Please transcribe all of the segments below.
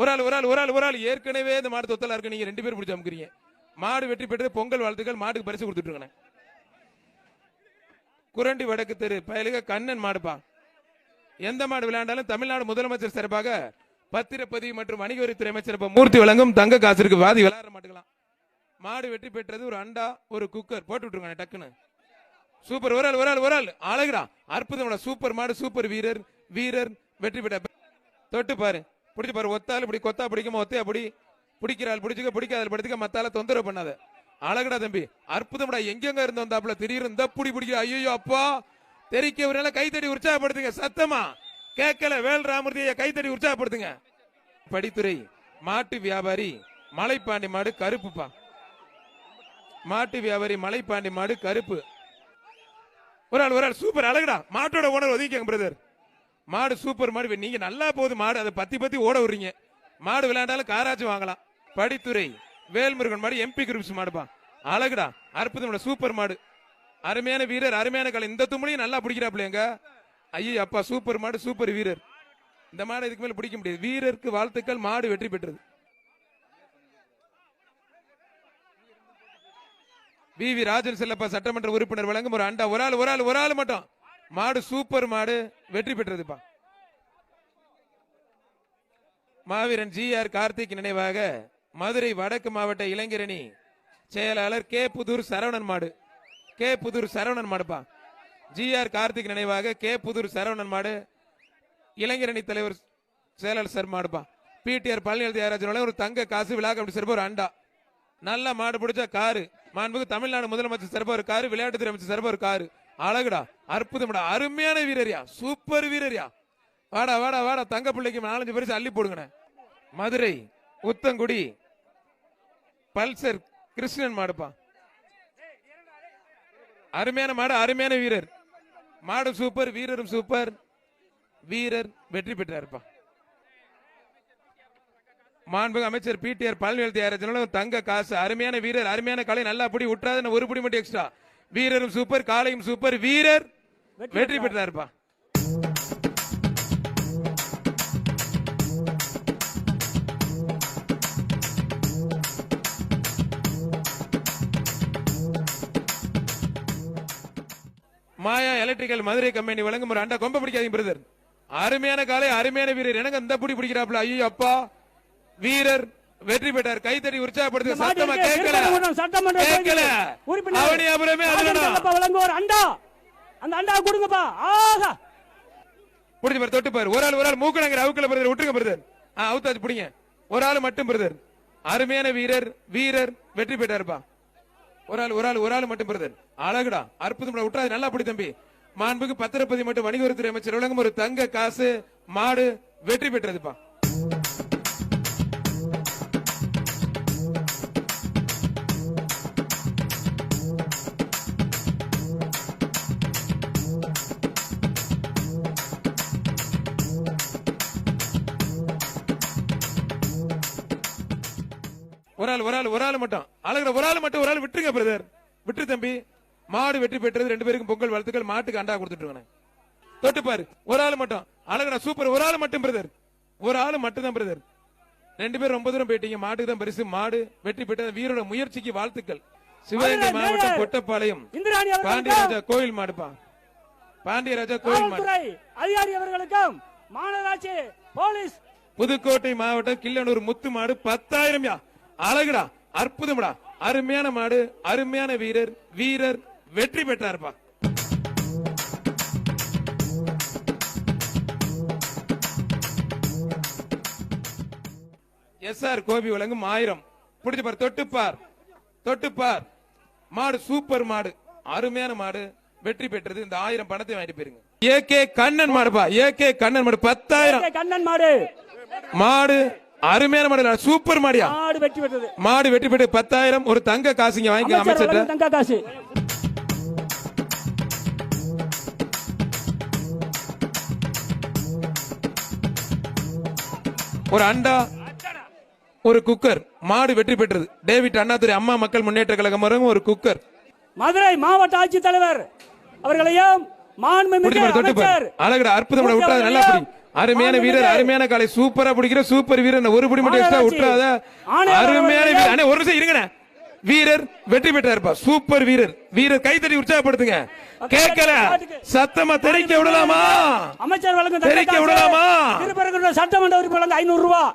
ஒரு ஆள் ஒரு ஆள் ஒரு ஆள் ஒரு ஆள். ஏற்கனவே இந்த மாடு தொத்தலா இருக்கு. நீங்க ரெண்டு பேரும் பிடிச்சி அமுக்குறீங்க. மாடு வெற்றி பெற்று பொங்கல் வாழ்த்துக்கள் மாட்டுக்கு பரிசு கொடுத்துட்டு குரண்டி வடக்கு தெரு பயலுக கண்ணன் மாடுப்பா. எந்த மாடு விளையாண்டாலும் தமிழ்நாடு முதலமைச்சர் சிறப்பாக பத்திரப்பதிவு மற்றும் வணிகவரித்துறை அமைச்சர் மூர்த்தி வழங்கும் தங்க காசிற்கு வாதி விளையாட மாட்டுக்கலாம் மாடு வெற்றி பெற்றது ஒரு அண்டா ஒரு குக்கர். போட்டு விட்டுருங்க டக்குன்னு. சூப்பர். ஒரு ஆள் ஒரு ஆள் ஒரு ஆள். அழகுடா. அற்புதம் சூப்பர் மாடு சூப்பர் வீரர் வீரர் வெற்றி பெற்ற தொட்டு பாரு. பிடிச்சி பாரு ஒத்தாள் இப்படி கொத்தா பிடிக்குமா ஒத்தையா பிடி. பிடிக்கிறாள் பிடிச்சிக்க பிடிக்காத படுத்துக்க மத்தால தொந்தரவு பண்ணாத. அழகுடா தம்பி அற்புதம்டா எங்கெங்க இருந்து வந்தாப்புல? திடீர்னு இந்த புடி பிடிக்கிற. ஐயோ அப்பா. தெரிக்க ஒரு கை உற்சாகப்படுத்துங்க சத்தமா. கேட்கல வேல் ராமூர்த்தியை உற்சாகப்படுத்துங்க. படித்துறை மாட்டு வியாபாரி மலைப்பாண்டி மாடு கருப்புப்பா. மாட்டு வியாபாரி மலைப்பாண்டி மாடு கருப்பு. ஒரு ஆள் ஒரு ஆள் சூப்பர் அழகுடா. மாட்டோட ஓனர் ஒதுக்கிங்க பிரதர் மாடு சூப்பர் மாடு நீங்க நல்லா போகுது மாடு. அதை பத்தி பத்தி ஓட விடுறீங்க. மாடு விளையாண்டாலும் காராச்சும் வாங்கலாம். படித்துறை வேல்முருகன் மாடு எம்பி குரூப்ஸ் மாடுப்பா. அழகுடா. அற்புதம் சூப்பர் மாடு. அருமையான வீரர் அருமையான கலை. இந்த தும்பளையும் நல்லா பிடிக்கிறாப்லையங்க ஐயோ அப்பா சூப்பர் மாடு சூப்பர் வீரர். இந்த மாடு இதுக்கு மேல பிடிக்க முடியாது. வீரருக்கு வாழ்த்துக்கள் மாடு வெற்றி பெற்றது. வி. வி. ராஜன் செல்லப்பா சட்டமன்ற உறுப்பினர் வழங்கும் ஒரு அண்டா. ஒரு ஆள் ஒரு ஆள் ஒரு ஆள் மட்டும். மாடு சூப்பர் மாடு வெற்றி பெற்றதுப்பா. மாவீரன் ஜி ஆர் கார்த்திக் நினைவாக மதுரை வடக்கு மாவட்ட இளைஞரணி செயலாளர் கே புதூர் சரவணன் மாடு. கே புதூர் சரவணன் மாடுப்பா. ஜி ஆர் கார்த்திக் நினைவாக கே புதூர் சரவணன் மாடு. இளைஞரணி தலைவர் செயலாளர் சார் மாடுப்பா. பிடிஆர் பழனியல் தியாகராஜன் ஒரு தங்க காசு விழா அப்படி சிறப்பு ஒரு அண்டா. நல்ல மாடு பிடிச்ச காரு. மாண்புக்கு தமிழ்நாடு முதலமைச்சர் சிறப்பு ஒரு காரு விளையாட்டுத்துறை அமைச்சர் சிறப்பு ஒரு காரு. அழகுடா அற்புதம்டா. அருமையான வீரரியா. சூப்பர் வீரரியா. வாடா வாடா வாடா. தங்க பிள்ளைக்கு நாலஞ்சு பரிசு அள்ளி போடுங்கண்ணே. மதுரை உத்தங்குடி பல்சர் கிருஷ்ணன் மாடுப்பா. அருமையான மாடு அருமையான வீரர். மாடு சூப்பர் வீரரும் சூப்பர் வீரர் வெற்றி பெற்றாருப்பா. மாண்புக அமைச்சர் பிடிஆர் பழனிவேல் தியாகராஜன் தங்க காசு. அருமையான வீரர் அருமையான கலை நல்லா பிடி விட்டுறாது ஒரு பிடி மட்டும் எக்ஸ்ட்ரா வீரரும் சூப்பர் காளையும் சூப்பர் வீரர் வெற்றி பெற்றாருப்பா. மாயா எலக்ட்ரிக்கல் மதுரை கம்பெனி வழங்கும் ஒரு அண்டா கொம்ப பிடிக்காதீங்க பிரதர் அருமையான காலை அருமையான வீரர். எனக்கு அந்த புடி பிடிக்கிறாப்ல ஐயோ அப்பா வீரர். வெற்றி பெற்றார். கைத்தடி உற்சாகப்படுத்து சத்தமா கேட்கல. சட்டமன்ற கேட்கல. அவனி அப்புறமே வழங்குவோர் அண்டா. அந்த அண்டா கொடுங்கப்பா. ஆஹா புடிச்சு பாரு தொட்டு பாரு. ஒரு ஆள் ஒரு ஆள் மூக்கணங்கிற அவுக்கல பிரதர் விட்டுருங்க பிரதர். அவுத்தாச்சு பிடிங்க. ஒரு ஆள் மட்டும் பிரதர். அருமையான வீரர் வீரர் வெற்றி பெற்றாருப்பா. ஒரு ஆள் ஒரு ஆள் ஒரு ஆள் மட்டும் பிரதர். அழகுடா அற்புதம் விட்டுறாது நல்லா பிடி தம்பி. மாண்புக்கு பத்திரப்பதி மற்றும் வணிகவரித்துறை அமைச்சர். வழங்கும் ஒரு தங்க காசு மாடு வெற்றி பெற்றதுப்பா. ஒரு ஆள் ஒரு ஆள் ஒரு ஆள் மட்டும். அழகுற ஒரு ஆள் மட்டும் ஒரு ஆள் விட்டுருங்க பிரதர் விட்டு தம்பி. மாடு வெற்றி பெற்றது ரெண்டு பேருக்கும் பொங்கல் வாழ்த்துக்கள். மாட்டுக்கு அண்டா கொடுத்துட்டு தொட்டு பாரு. ஒரு ஆள் மட்டும். அழகுடா சூப்பர் ஒரு ஆள் மட்டும் பிரதர் ஒரு ஆள் மட்டும் தான் பிரதர் ரெண்டு பேரும் ரொம்ப தூரம் போயிட்டீங்க. மாட்டுக்கு தான் பரிசு. மாடு வெற்றி பெற்றது வீரோட முயற்சிக்கு வாழ்த்துக்கள். சிவகங்கை மாவட்டம் கொட்டப்பாளையம். பாண்டியராஜா கோயில் மாடுப்பா. பாண்டியராஜா கோயில் மாடு. அதிகாரி அவர்களுக்கும் மாநகராட்சி போலீஸ் புதுக்கோட்டை மாவட்டம் கிள்ளனூர் முத்து மாடு பத்தாயிரம் யா. அழகுடா அற்புதம்டா. அருமையான மாடு அருமையான வீரர் வீரர் வெற்றி பெற்றார்ப்பா. எஸ் ஆர் கோபி வழங்கும் ஆயிரம். பிடிச்சு பார் தொட்டுப்பார் தொட்டுப்பார் மாடு சூப்பர் மாடு. அருமையான மாடு. வெற்றி பெற்றது. இந்த ஆயிரம் பணத்தை வாங்கிட்டு போயிருங்க. ஏ கே கண்ணன் மாடுப்பா. ஏ கே கண்ணன் மாடு பத்தாயிரம். கண்ணன் மாடு. மாடு அருமையான மாடு சூப்பர் மாடியா? மாடு வெற்றி பெற்றது மாடு வெற்றி பெற்று பத்தாயிரம் ஒரு தங்க காசுங்க வாங்கி அமைச்சர் தங்க காசு. ஒரு அண்டா ஒரு குக்கர் மாடு வெற்றி பெற்றது. டேவிட் அண்ணாதுரை அம்மா மக்கள் முன்னேற்ற கழகம் வரும் ஒரு குக்கர். மதுரை மாவட்ட ஆட்சித்தலைவர் அவர்களையும் மாண்புமிகு. அமைச்சர் அழகுடா அற்புதம் விட்டாது நல்லா அருமையான வீரர் அருமையான காலை. சூப்பரா பிடிக்கிற சூப்பர் வீரர். ஒரு படி மட்டும் எக்ஸ்ட்ரா. விட்டுறாத. அருமையான. வீரர். அண்ணே, ஒரு நிமிஷம் இருங்கண்ணே. வீரர் வெற்றி பெற்றாருப்பா. சூப்பர் வீரர். வீரர் கைத்தட்டி உற்சாகப்படுத்துங்க. கேட்கல. சத்தமா தெரிக்க விடலாமா? அமைச்சர் காசு. விடலாமா? சட்டமன்ற உறுப்பினர் ஐநூறு ரூபாய்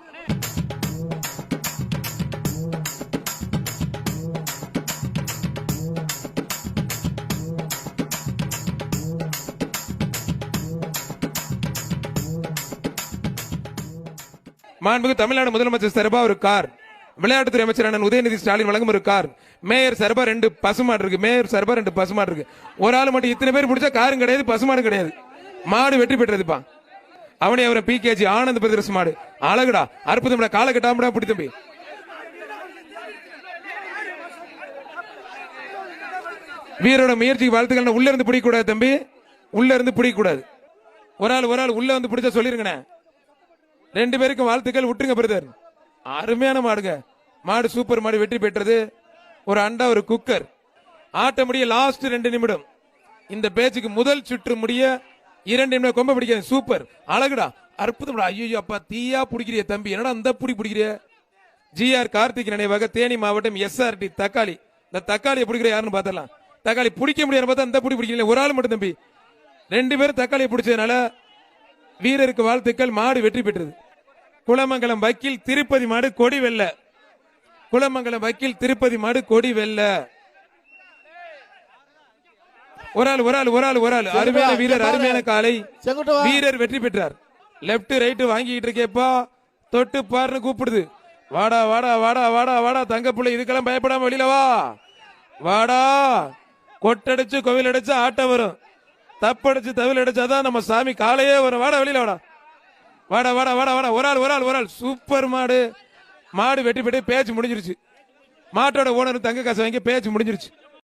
மாண்புக்கு தமிழ்நாடு முதலமைச்சர் சார்பா ஒரு கார். விளையாட்டுத்துறை அமைச்சர் அண்ணன் உதயநிதி ஸ்டாலின் வழங்கும் ஒரு கார். மேயர் சரபா ரெண்டு பசுமாடு இருக்கு. மேயர் சரபா ரெண்டு பசுமாடு இருக்கு. ஒரு ஆள் மட்டும் இத்தனை பேர் பிடிச்சா காரும் கிடையாது பசுமாடும் கிடையாது. மாடு வெற்றி பெற்றதுப்பா. அவனே அவரை பி கேஜி ஆனந்த பிரதர்ஸ் மாடு. அழகுடா. அற்புதம்டா. கால கட்டாமடா பிடி தம்பி. வீரோட முயற்சிக்கு வாழ்த்துக்கள் உள்ள இருந்து பிடிக்கூடாது தம்பி. உள்ள இருந்து பிடிக்கூடாது ஒரு ஆள் ஒரு ஆள் உள்ள வந்து பிடிச்சா சொல்லிருங்கண்ணே. ரெண்டு பேருக்கும் வாழ்த்துக்கள். விட்டுருங்க பிரதர் அருமையான மாடுங்க. மாடு சூப்பர் மாடு வெற்றி பெற்றது. ஒரு அண்டா ஒரு குக்கர். ஆட்ட முடிய லாஸ்ட் ரெண்டு நிமிடம். இந்த பேச்சுக்கு முதல் சுற்று முடிய இரண்டு நிமிடம் கொம்ப பிடிக்காது சூப்பர் அழகுடா. அற்புதம்டா. ஐயோ அப்பா தீயா பிடிக்கிறிய தம்பி. என்னடா அந்த புடி பிடிக்கிறிய? ஜிஆர் கார்த்திக் நினைவாக தேனி மாவட்டம் எஸ்ஆர்டி தக்காளி. இந்த தக்காளியை பிடிக்கிற யாருன்னு பார்த்தலாம் தக்காளி பிடிக்க முடியாது பார்த்தா அந்த புடி பிடிக்கல ஒரு ஆள் மட்டும் தம்பி. ரெண்டு பேரும் தக்காளியை பிடிச்சதுனால வீரருக்கு வாழ்த்துக்கள். மாடு வெற்றி பெற்றது. குளமங்கலம் வக்கீல் திருப்பதி மாடு கொடி வெல்ல. குளமங்கலம் வக்கீல் திருப்பதி மாடு கொடி வெல்ல. ஒரு ஆள் ஒரு ஆள் ஒரு ஆள் ஒரு ஆள். அருமையான வீரர் அருமையான காலை. வீரர் வெற்றி பெற்றார். லெப்ட் ரைட் வாங்கிட்டு இருக்கேப்பா. தொட்டு பாருன்னு கூப்பிடுது. வாடா வாடா வாடா வாடா வாடா தங்க புள்ளை இதுக்கெல்லாம் பயப்படாம வெளியில வா. வாடா. கொட்டடிச்சு கோவில் அடிச்சு ஆட்டம் வரும். தப்படிச்சு தவில் அடிச்சாதான் நம்ம சாமி காலையே வரும் வாடா வெளியில வாடா. வாடா வாடா வாடா வாடா. ஒரு ஆள் ஒரு ஆள் ஒரு ஆள். சூப்பர் மாடு. மாடு வெட்டி பெற்று பேச்சு முடிஞ்சிருச்சு. மாட்டோட ஓனர் தங்க காசு வாங்கி பேச்சு முடிஞ்சிருச்சு.